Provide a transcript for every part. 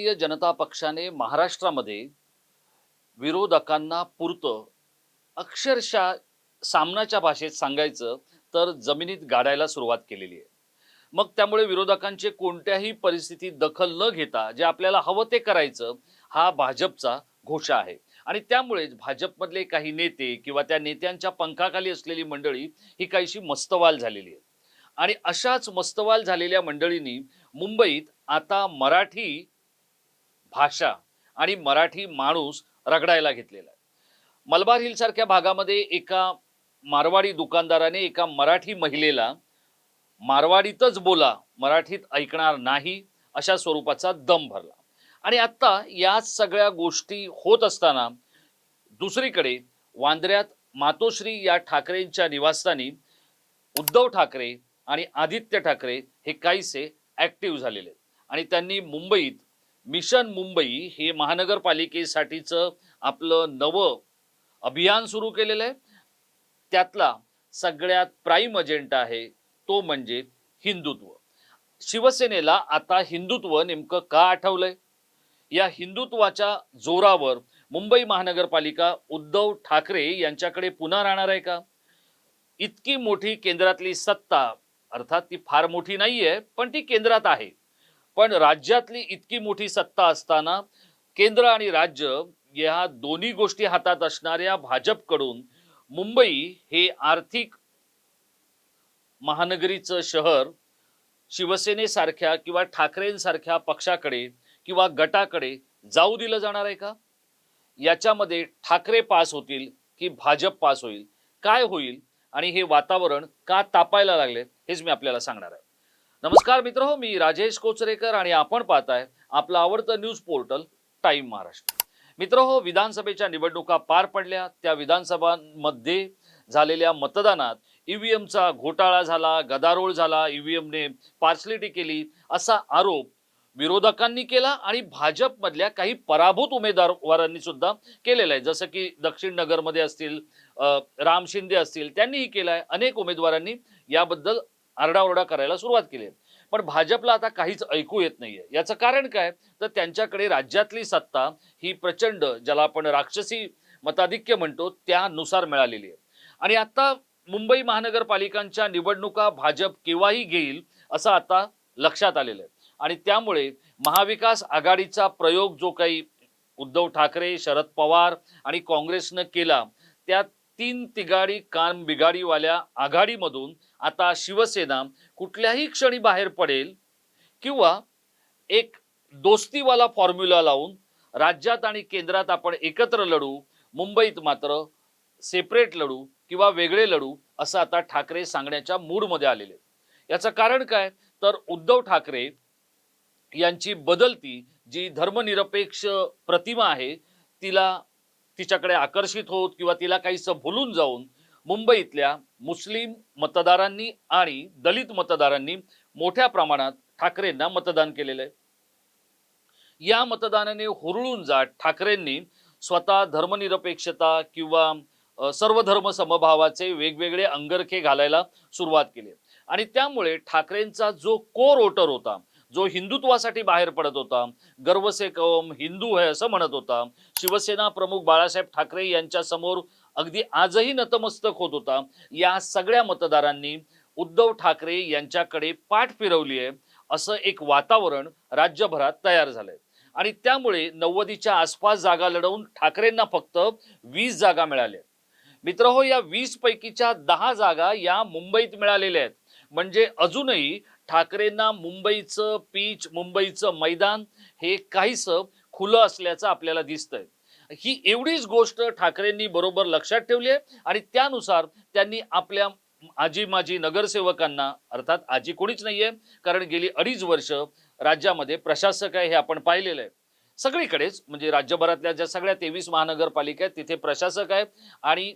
भारतीय जनता पक्षाने महाराष्ट्रामध्ये विरोधकांना पुरतं अक्षरशः सामनाच्या भाषेत सांगायचं तर जमिनीत गाडायला सुरुवात केलेली आहे. मग त्यामुळे विरोधकांचे कोणत्याही परिस्थितीत दखल न घेता जे आपल्याला हवं ते करायचं हा भाजपचा घोषा आहे. आणि त्यामुळेच भाजपमधले काही नेते किंवा त्या नेत्यांच्या पंखाखाली असलेली मंडळी ही काहीशी मस्तवाल झालेली आहे. आणि अशाच मस्तवाल झालेल्या मंडळींनी मुंबईत आता मराठी भाषा आणि मराठी माणूस रगडायला घेतलेला आहे. मलबार हिल सारख्या भागामध्ये एका मारवाडी दुकानदाराने एका मराठी महिलेला मारवाडीतच बोला मराठीत ऐकणार नाही अशा स्वरूपाचा दम भरला. आणि आत्ता या सगळ्या गोष्टी होत असताना दुसरीकडे वांद्र्यात मातोश्री या ठाकरेंच्या निवासस्थानी उद्धव ठाकरे आणि आदित्य ठाकरे हे काहीसे ॲक्टिव्ह झालेले आहेत. आणि त्यांनी मुंबईत मिशन मुंबई हे महानगरपालिकेसाठीचं आपलं नवं अभियान सुरू केलेलं आहे. त्यातला सगळ्यात प्राईम अजेंडा आहे तो म्हणजे हिंदुत्व. शिवसेनेला आता हिंदुत्व नेमकं का आठवलंय? या हिंदुत्वाच्या जोरावर मुंबई महानगरपालिका उद्धव ठाकरे यांच्याकडे पुन्हा राहणार आहे का? इतकी मोठी केंद्रातली सत्ता अर्थात ती फार मोठी नाहीये पण ती केंद्रात आहे. पण राज्यातली इतकी मोठी सत्ता असताना केंद्र आणि राज्य या दोन्ही गोष्टी हातात असणाऱ्या भाजपकडून मुंबई हे आर्थिक महानगरीचं शहर शिवसेनेसारख्या किंवा ठाकरेंसारख्या पक्षाकडे किंवा गटाकडे जाऊ दिलं जाणार आहे का? याच्यामध्ये ठाकरे पास होतील की भाजप पास होईल? काय होईल? आणि हे वातावरण का तापायला लागले? हेच मी आपल्याला सांगणार आहे. नमस्कार मित्र हो मी राजेश कोचरेकर आणि आपण पाहताय आपलं आवडतं न्यूज पोर्टल टाईम महाराष्ट्र. मित्र हो विधानसभेच्या निवडणुका पार पडल्या. त्या विधानसभांमध्ये झालेल्या मतदानात ईव्हीएमचा घोटाळा झाला गदारोळ झाला ईव्हीएमने पार्सलिटी केली असा आरोप विरोधकांनी केला आणि भाजपमधल्या काही पराभूत उमेदवारांनी सुद्धा केलेला आहे. जसं की दक्षिण नगरमध्ये असतील राम शिंदे असतील त्यांनीही केलाय. अनेक उमेदवारांनी याबद्दल आरडाओरडा करायला सुरुवात केली आहे. पण भाजपला आता काहीच ऐकू येत नाहीये. याचं कारण काय? तर त्यांच्याकडे राज्यातली सत्ता ही प्रचंड ज्याला आपण राक्षसी मताधिक्य म्हणतो त्यानुसार मिळालेली आहे. आणि आता मुंबई महानगरपालिकांच्या निवडणुका भाजप केव्हाही घेईल असं आता लक्षात आलेलं आहे. आणि त्यामुळे महाविकास आघाडीचा प्रयोग जो काही उद्धव ठाकरे शरद पवार आणि काँग्रेसनं केला त्या तीन तिगाडी काम बिगाडीवाल्या आघाडीमधून आता शिवसेना कुठल्याही क्षणी बाहेर पडेल किंवा एक दोस्तीवाला फॉर्म्युला लावून राज्यात आणि केंद्रात आपण एकत्र लढू मुंबईत मात्र सेपरेट लढू किंवा वेगळे लढू असं आता ठाकरे सांगण्याच्या मूडमध्ये आलेले याचं कारण काय? तर उद्धव ठाकरे यांची बदलती जी धर्मनिरपेक्ष प्रतिमा आहे तिला तिच्याकडे आकर्षित होत किंवा तिला काहीसं भुलून जाऊन मुंबईतल्या मुस्लिम मतदारांनी आणि दलित मतदारांनी मोठ्या प्रमाणात ठाकरेंना मतदान केलेलं आहे. या मतदानाने हुरळून जात ठाकरेंनी स्वतः धर्मनिरपेक्षता किंवा सर्व धर्म समभावाचे वेगवेगळे अंगरखे घालायला सुरुवात केली. आणि त्यामुळे ठाकरेंचा जो कोर ओटर होता जो हिंदुत्वासाठी बाहेर पडत होता गर्व से हिंदू है असं म्हणत होता शिवसेना प्रमुख बाळासाहेब ठाकरे यांच्या समोर अगदी आजही नतमस्तक होत होता. या सगळ्या मतदारांनी उद्धव ठाकरे यांच्याकडे पाठ फिरवली आहे असं एक वातावरण राज्यभरात तयार झालंय. आणि त्यामुळे नव्वदीच्या आसपास जागा लढवून ठाकरेंना फक्त वीस जागा मिळाल्या मित्र हो या वीस पैकीच्या दहा जागा या मुंबईत मिळालेल्या आहेत. म्हणजे अजूनही ठाकरेंना मुंबईचं पीच मुंबईचं मैदान हे काहीसं खुलं असल्याचं आपल्याला दिसतंय. ही एवढीच गोष्ट ठाकरेंनी बरोबर लक्षात ठेवली आहे. आणि त्यानुसार त्यांनी आपल्या आजी माजी नगरसेवकांना अर्थात आजी कोणीच नाहीये कारण गेली अडीच वर्ष राज्यामध्ये प्रशासक आहे हे आपण पाहिलेलं आहे. सगळीकडेच म्हणजे राज्यभरातल्या ज्या सगळ्या तेवीस महानगरपालिका आहेत तिथे प्रशासक आहे. आणि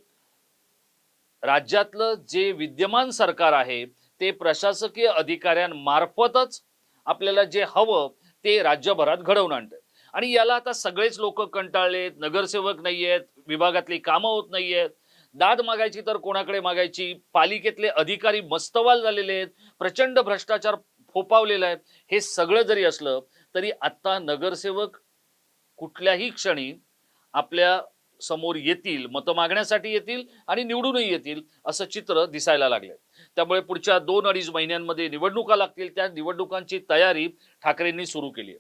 राज्यातलं जे विद्यमान सरकार आहे ते प्रशासकीय अधिकाऱ्यांमार्फतच आपल्याला जे हवं ते राज्यभरात घडवून आणतं आणि याला आता सगळेच लोक कंटाळलेत नगरसेवक नाही आहेत विभागातली कामं होत नाही आहेत दाद मागायची तर कोणाकडे मागायची? पालिकेतले अधिकारी मस्तवाल झालेले आहेत प्रचंड भ्रष्टाचार फोपावलेला आहे. हे सगळं जरी असलं तरी आत्ता नगरसेवक कुठल्याही क्षणी आपल्यासमोर येतील मतं मागण्यासाठी येतील आणि निवडूनही येतील असं चित्र दिसायला लागले त्यामुळे पुढच्या दोन अडीच महिन्यांमध्ये निवडणुका लागतील त्या निवडणुकांची तयारी ठाकरेंनी सुरू केली आहे.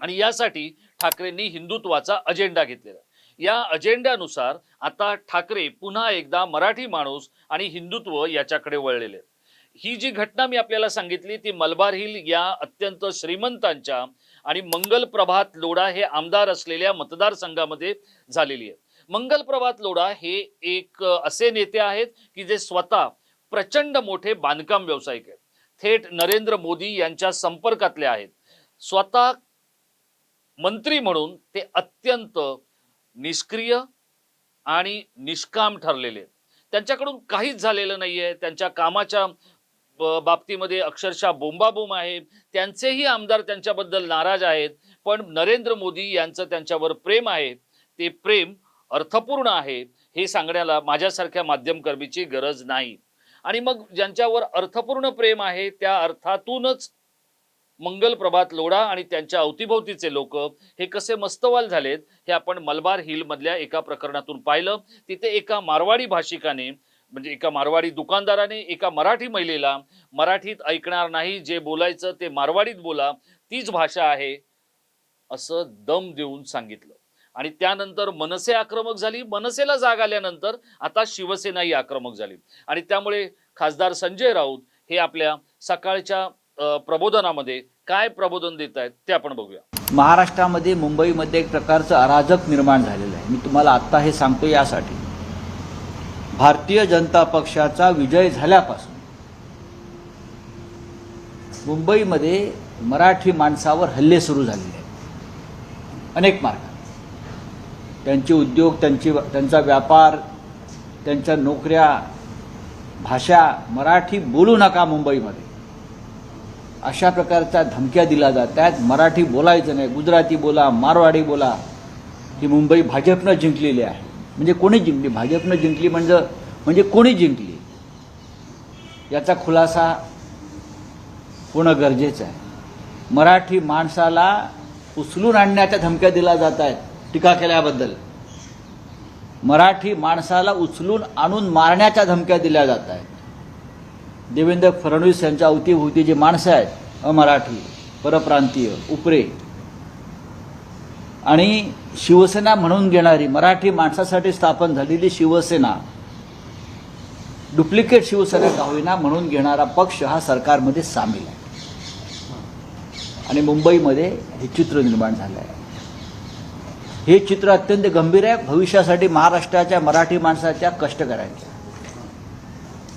आणि यासाठी ठाकरेंनी हिंदुत्वाचा अजेंडा घेतलेला या अजेंड्यानुसार आता ठाकरे पुन्हा एकदा मराठी माणूस आणि हिंदुत्व याच्याकडे वळलेले आहेत. ही जी घटना मी आपल्याला सांगितली ती मलबार हिल या अत्यंत श्रीमंतांच्या आणि मंगल प्रभात लोढा हे आमदार असलेल्या मतदारसंघामध्ये झालेली आहे. मंगल प्रभात लोढा हे एक असे नेते आहेत की जे स्वतः प्रचंड मोठे बांधकाम व्यावसायिक आहेत. थेट नरेंद्र मोदी यांच्या संपर्कातले आहेत. स्वतः मंत्री म्हणून ते अत्यंत निष्क्रिय आणि निष्काम ठरलेले आहेत. त्यांच्याकडून काहीच झालेलं नाही आहे त्यांच्या कामाच्या ब- बाबतीमध्ये अक्षरशः बोंबाबोंब आहे. त्यांचेही आमदार त्यांच्याबद्दल नाराज आहेत. पण नरेंद्र मोदी यांचं त्यांच्यावर प्रेम आहे. ते प्रेम अर्थपूर्ण आहे हे सांगण्याला माझ्यासारख्या माध्यमकर्मीची गरज नाही. आणि मग ज्यांच्यावर अर्थपूर्ण प्रेम आहे त्या अर्थातूनच मंगल प्रभात लोढा आणि त्यांच्या अवतीभोवतीचे लोक हे कसे मस्तवाल झालेत हे आपण मलबार हिल मधल्या एका प्रकरणातून पाहिलं. तिथे एका मारवाडी भाषिकाने म्हणजे एका मारवाडी दुकानदाराने एका मराठी महिलेला मराठीत ऐकणार नाही जे बोलायचं ते मारवाडीत बोला तीच भाषा आहे असं दम देऊन सांगितलं. आणि त्यानंतर मनसे आक्रमक झाली. मनसेला जाग आल्यानंतर आता शिवसेनाही आक्रमक झाली. आणि त्यामुळे खासदार संजय राऊत हे आपल्या सकाळच्या प्रबोधनामध्ये काय प्रबोधन देत आहेत ते आपण बघूया. महाराष्ट्रामध्ये मुंबईमध्ये एक प्रकारचं अराजक निर्माण झालेलं आहे. मी तुम्हाला आत्ता हे सांगतो यासाठी. भारतीय जनता पक्षाचा विजय झाल्यापासून मुंबईमध्ये मराठी माणसावर हल्ले सुरू झालेले आहेत. अनेक मार्गात त्यांचे उद्योग त्यांची त्यांचा व्यापार त्यांच्या नोकऱ्या भाषा मराठी बोलू नका मुंबईमध्ये. अशा प्रकारच्या धमक्या दिल्या जात त्यात मराठी बोलायचं नाही. गुजराती बोला मारवाडी बोला. ही मुंबई भाजपनं जिंकलेली आहे. म्हणजे कोणी जिंकली? भाजपनं जिंकली म्हणजे म्हणजे कोणी जिंकली? याचा खुलासा होणं गरजेचं आहे. मराठी माणसाला उचलून आणण्याच्या धमक्या दिल्या जात आहेत टीका केल्याबद्दल. मराठी माणसाला उचलून आणून मारण्याच्या धमक्या दिल्या जात आहेत. देवेंद्र फडणवीस यांच्या अवतीभोवती जे माणसं आहेत अमराठी परप्रांतीय उपरे आणि शिवसेना म्हणून घेणारी मराठी माणसासाठी स्थापन झालेली शिवसेना डुप्लिकेट शिवसेना का होईना म्हणून घेणारा पक्ष हा सरकारमध्ये सामील आहे. आणि मुंबईमध्ये हे चित्र निर्माण झालं आहे हे चित्र अत्यंत गंभीर आहे. भविष्यासाठी महाराष्ट्राच्या मराठी माणसाच्या कष्ट करायचे.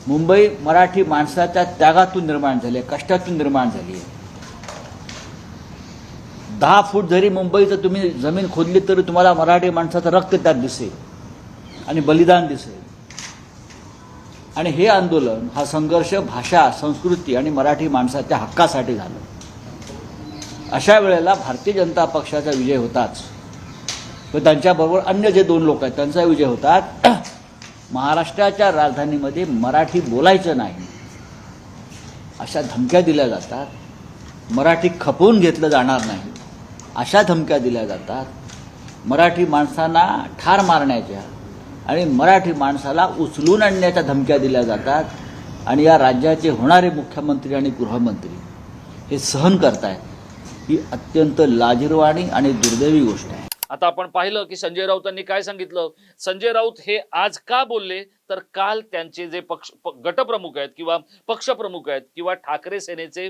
मुंबई मराठी माणसाच्या त्यागातून निर्माण झाली आहे कष्टातून निर्माण झाली आहे. दहा फूट जरी मुंबईचं तुम्ही जमीन खोदली तरी तुम्हाला मराठी माणसाचं रक्त त्यात दिसेल आणि बलिदान दिसेल. आणि हे आंदोलन हा संघर्ष भाषा संस्कृती आणि मराठी माणसाच्या हक्कासाठी झालं. अशा वेळेला भारतीय जनता पक्षाचा विजय होताच. व त्यांच्याबरोबर अन्य जे दोन लोक आहेत त्यांचा विजय होतात. महाराष्ट्राच्या राजधानीमध्ये मराठी बोलायचं नाही. अशा धमक्या दिल्या जातात. मराठी खपवून घेतलं जाणार नाही. अशा धमक्या दिल्या जातात. मराठी माणसांना ठार मारण्याच्या आणि मराठी माणसाला उचलून आणण्याच्या धमक्या दिल्या जातात. आणि या राज्याचे होणारे मुख्यमंत्री आणि गृहमंत्री हे सहन करतायत. ही अत्यंत लाजिरवाणी आणि दुर्दैवी गोष्ट आहे. आता आपण पाहिलं की संजय राऊतांनी काय सांगितलं? संजय राऊत हे आज का बोलले? तर काल त्यांचे जे पक्ष गटप्रमुख आहेत किंवा पक्षप्रमुख आहेत किंवा ठाकरे सेनेचे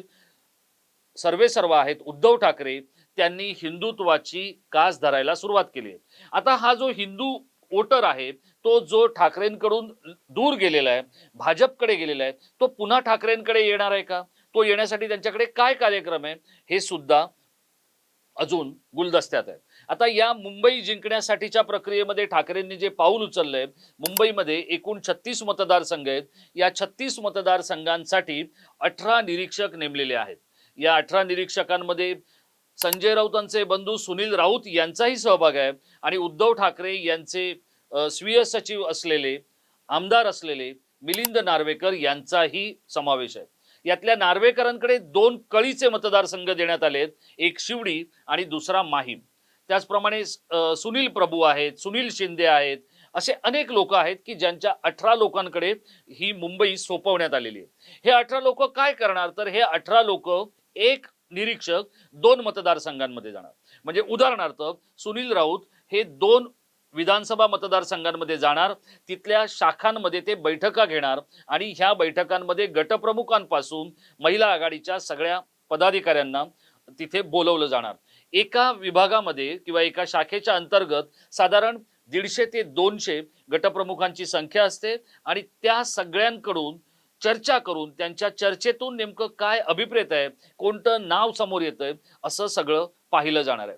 सर्वे सर्व आहेत उद्धव ठाकरे त्यांनी हिंदुत्वाची कास धरायला सुरुवात केली आहे. आता हा जो हिंदू वोटर आहे तो जो ठाकरेंकडून दूर गेलेला आहे भाजपकडे गेलेला आहे तो पुन्हा ठाकरेंकडे येणार आहे का? तो येण्यासाठी त्यांच्याकडे काय कार्यक्रम आहे? हे सुद्धा अजून गुलदस्त्यात आहे आता या मुंबई जिंकण्यासाठीच्या प्रक्रियेमध्ये ठाकरेंनी जे पाऊल उचललंय मुंबईमध्ये एकूण छत्तीस मतदारसंघ आहेत. या छत्तीस मतदारसंघांसाठी अठरा निरीक्षक नेमलेले आहेत. या अठरा निरीक्षकांमध्ये संजय राऊतांचे बंधू सुनील राऊत यांचाही सहभाग आहे आणि उद्धव ठाकरे यांचे स्वीय सचिव असलेले आमदार असलेले मिलिंद नार्वेकर यांचाही समावेश आहे. यातल्या नार्वेकरांकडे दोन कळीचे मतदारसंघ देण्यात आले आहेत एक शिवडी आणि दुसरा माहीम. त्याचप्रमाणे सुनील प्रभू आहेत सुनील शिंदे आहेत असे अनेक लोक आहेत की ज्यांच्या अठरा लोकांकडे ही मुंबई सोपवण्यात आलेली आहे. हे अठरा लोक काय करणार? तर हे अठरा लोक एक निरीक्षक दोन मतदारसंघांमध्ये जाणार. म्हणजे उदाहरणार्थ सुनील राऊत हे दोन विधानसभा मतदारसंघांमध्ये जाणार तिथल्या शाखांमध्ये ते बैठका घेणार आणि ह्या बैठकांमध्ये गटप्रमुखांपासून महिला आघाडीच्या सगळ्या पदाधिकाऱ्यांना तिथे बोलवलं जाणार. एका विभागामध्ये किंवा एका शाखेच्या अंतर्गत साधारण दीडशे ते दोनशे गटप्रमुखांची संख्या असते आणि त्या सगळ्यांकडून चर्चा करून त्यांच्या चर्चेतून नेमकं काय अभिप्रेत आहे कोणतं नाव समोर येतंय असं सगळं पाहिलं जाणार आहे.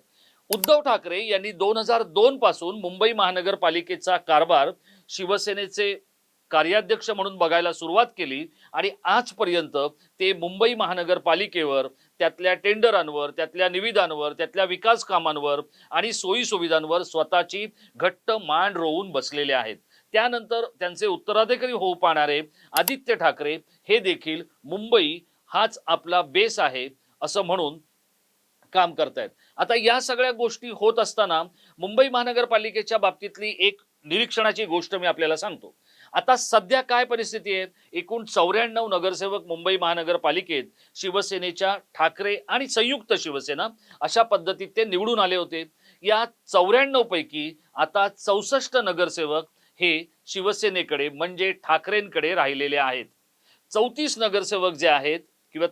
उद्धव ठाकरे यांनी दोन हजार दोन पासून मुंबई महानगरपालिकेचा कारभार शिवसेनेचे कार्याध्यक्ष म्हणून बघायला सुरुवात केली आणि आजपर्यंत ते मुंबई महानगरपालिकेवर त्यातल्या टेंडरांवर त्यातल्या निविदांवर त्यातल्या विकास कामांवर आणि सोयी सुविधांवर स्वतःची घट्ट मान रोवून बसलेले आहेत. त्यानंतर त्यांचे उत्तराधिकारी होऊ पाहणारे आदित्य ठाकरे हे देखील मुंबई हाच आपला बेस आहे असं म्हणून काम करतायत. आता या सगळ्या गोष्टी होत असताना मुंबई महानगरपालिकेच्या बाबतीतली एक निरीक्षणाची गोष्ट मी आपल्याला सांगतो. आता सध्या काय परिस्थिती आहे एकूण चौऱ्याण्णव नगरसेवक मुंबई महानगरपालिकेत शिवसेनेच्या ठाकरे आणि संयुक्त शिवसेना अशा पद्धतीत ते निवडून आले होते. या चौऱ्याण्णव पैकी आता चौसष्ट नगरसेवक हे शिवसेनेकडे म्हणजे ठाकरेंकडे राहिलेले आहेत. चौतीस नगरसेवक जे आहेत किंवा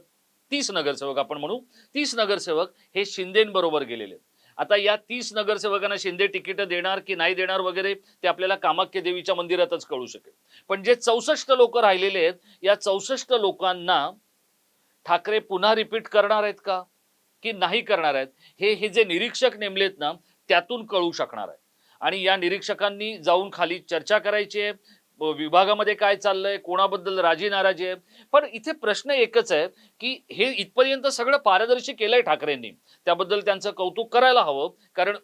तीस नगरसेवक आपण म्हणू तीस नगरसेवक हे शिंदेबरोबर गेलेले आहेत. आता या तीस नगरसेवकांना शिंदे तिकीट देणार की नाही देणार वगैरे ते आपल्याला कामाख्य देवीच्या मंदिरातच कळू शकेल. पण जे चौसष्ट लोक राहिलेले आहेत या चौसष्ट लोकांना ठाकरे पुन्हा रिपीट करणार आहेत का? की नाही करणार आहेत? हे हे जे निरीक्षक नेमलेत ना त्यातून कळू शकणार आहे. आणि या निरीक्षकांनी जाऊन खाली चर्चा करायची आहे. विभागामध्ये काय चाललंय कोणाबद्दल राजी नाराजी आहे? पण इथे प्रश्न एकच आहे की हे इथपर्यंत सगळं पारदर्शी केलंय ठाकरेंनी. त्याबद्दल त्यांचं कौतुक करायला हवं. कारण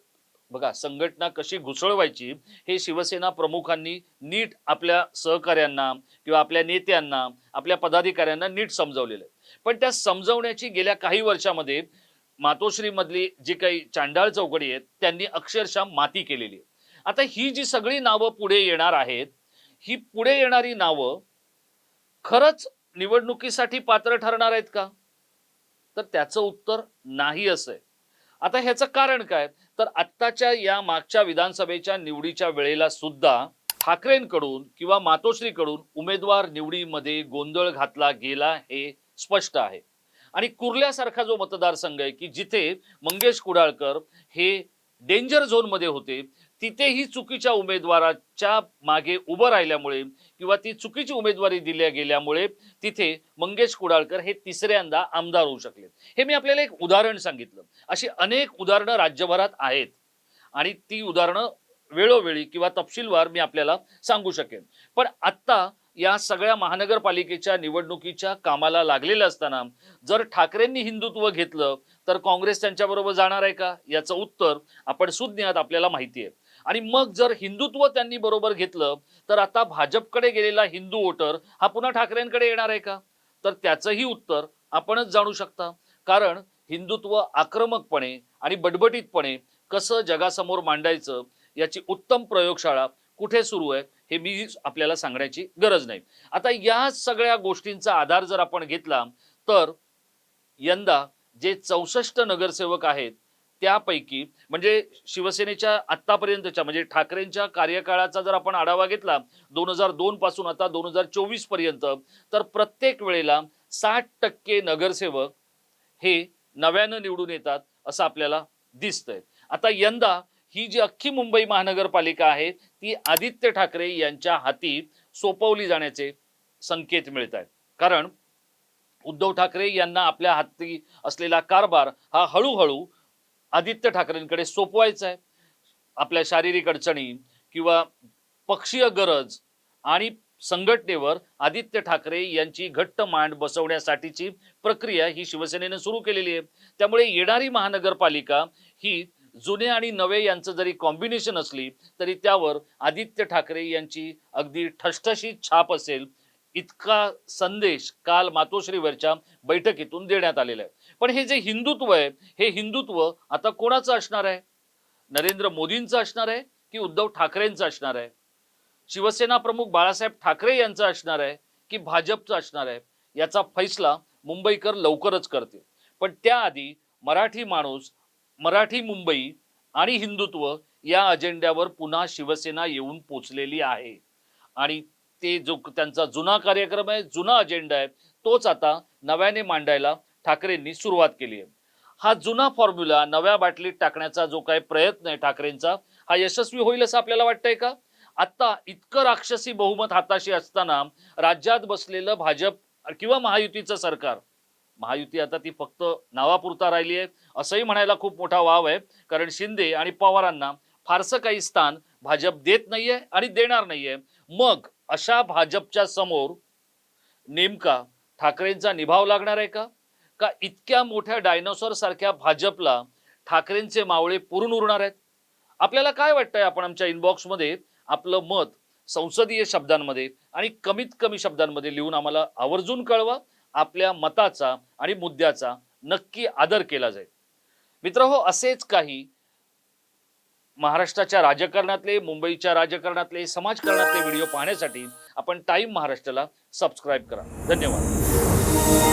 बघा संघटना कशी घुसळवायची हे शिवसेना प्रमुखांनी नीट आपल्या सहकाऱ्यांना किंवा आपल्या नेत्यांना आपल्या पदाधिकाऱ्यांना नीट समजवलेलं आहे. पण त्या समजवण्याची गेल्या काही वर्षामध्ये मातोश्रीमधली जी काही चांडाळ चौकडी आहेत त्यांनी अक्षरशः माती केलेली आहे. आता ही जी सगळी नावं पुढे येणार आहेत ही पुढे येणारी नावं खरंच निवडणुकीसाठी पात्र ठरणार आहेत का? तर त्याचं उत्तर नाही असं. आहे आता ह्याचं कारण काय? तर आत्ताच्या या मागच्या विधानसभेच्या निवडीच्या वेळेला सुद्धा ठाकरेंकडून किंवा मातोश्रीकडून उमेदवार निवडीमध्ये गोंधळ घातला गेला हे स्पष्ट आहे. आणि कुर्ल्यासारखा जो मतदारसंघ आहे की जिथे मंगेश कुडाळकर हे डेंजर झोनमध्ये होते तिथेही चुकीच्या उमेदवाराच्या मागे उभं राहिल्यामुळे किंवा ती चुकीची उमेदवारी दिल्या गेल्यामुळे तिथे मंगेश कुडाळकर हे तिसऱ्यांदा आमदार होऊ शकले. हे मी आपल्याला एक उदाहरण सांगितलं. अशी अनेक उदाहरणं राज्यभरात आहेत आणि ती उदाहरणं वेळोवेळी किंवा तपशीलवार मी आपल्याला सांगू शकेन. पण आत्ता या सगळ्या महानगरपालिकेच्या निवडणुकीच्या कामाला लागलेलं असताना जर ठाकरेंनी हिंदुत्व घेतलं तर काँग्रेस त्यांच्याबरोबर जाणार आहे का? याचं उत्तर आपण सुज्ञात आपल्याला माहिती आहे. आणि मग जर हिंदुत्व त्यांनी बरोबर घेतलं तर आता भाजपकडे गेलेला हिंदू वोटर हा पुन्हा ठाकरेंकडे येणार आहे का? तर त्याचंही उत्तर आपणच जाणू शकता. कारण हिंदुत्व आक्रमकपणे आणि बडबटीतपणे कसं जगासमोर मांडायचं याची उत्तम प्रयोगशाळा कुठे सुरू आहे हे मी आपल्याला सांगण्याची गरज नाही. आता या सगळ्या गोष्टींचा आधार जर आपण घेतला तर यंदा जे चौसष्ट नगरसेवक आहेत त्यापैकी म्हणजे शिवसेनेच्या आतापर्यंतच्या म्हणजे ठाकरेंच्या कार्यकाळाचा जर आपण आढावा घेतला दोन हजार दोन पासून आता दोन हजार चोवीसपर्यंत तर प्रत्येक वेळेला साठ टक्के नगरसेवक हे नव्यानं निवडून येतात असं आपल्याला दिसतंय. आता यंदा ही जी अख्खी मुंबई महानगरपालिका आहे ती आदित्य ठाकरे यांच्या हाती सोपवली जाण्याचे संकेत मिळत आहेत कारण उद्धव ठाकरे यांना आपल्या हाती असलेला कारभार हा हळूहळू आदित्य ठाकरेंकडे सोपवायचं आहे आपल्या शारीरिक अडचणी किंवा पक्षीय गरज आणि संघटनेवर आदित्य ठाकरे यांची घट्ट मांड बसवण्यासाठीची प्रक्रिया ही शिवसेनेनं सुरू केलेली आहे. त्यामुळे येणारी महानगरपालिका ही जुने आणि नवे यांचं जरी कॉम्बिनेशन असली तरी त्यावर आदित्य ठाकरे यांची अगदी ठसठशी छाप असेल इतका संदेश काल मातोश्रीवरच्या बैठकीतून देण्यात आलेला आहे. पण हे जे हिंदुत्व आहे हे हिंदुत्व आता कोणाचं असणार आहे? नरेंद्र मोदींचं असणार आहे की उद्धव ठाकरेंचं असणार आहे? शिवसेना प्रमुख बाळासाहेब ठाकरे यांचं असणार आहे की भाजपचं असणार आहे? याचा फैसला मुंबईकर लवकरच करतील. पण त्याआधी मराठी माणूस मराठी मुंबई आणि हिंदुत्व या अजेंड्यावर पुन्हा शिवसेना येऊन पोचलेली आहे. आणि ते जो त्यांचा जुना कार्यक्रम आहे जुना अजेंडा आहे तोच आता नव्याने मांडायला ठाकरेंनी सुरुवात केली आहे. हा जुना फॉर्म्युला नव्या बाटलीत टाकण्याचा जो काही प्रयत्न आहे ठाकरेंचा हा यशस्वी होईल असं आपल्याला वाटतंय का? आत्ता इतकं राक्षसी बहुमत हाताशी असताना राज्यात बसलेलं भाजप किंवा महायुतीचं सरकार महायुती आता ती फक्त नावापुरता राहिली आहे असंही म्हणायला खूप मोठा वाव आहे कारण शिंदे आणि पवारांना फारसं काही स्थान भाजप देत नाहीये आणि देणार नाहीये. मग अशा भाजपच्या समोर नेमका ठाकरेंचा निभाव लागणार आहे का? का इतक्या मोठ्या डायनोसॉर सारख्या भाजपला ठाकरेंचे मावळे पुरून उरणार आहेत? आपल्याला काय वाटतंय आपण आमच्या इनबॉक्समध्ये आपलं मत संसदीय शब्दांमध्ये आणि कमीत कमी शब्दांमध्ये लिहून आम्हाला आवर्जून कळवा आपल्या मताचा आणि मुद्द्याचा नक्की आदर केला जाईल. मित्र हो असेच काही महाराष्ट्राच्या राजकारणातले मुंबईच्या राजकारणातले समाजकारणातले व्हिडिओ पाहण्यासाठी आपण टाइम महाराष्ट्राला सबस्क्राईब करा. धन्यवाद.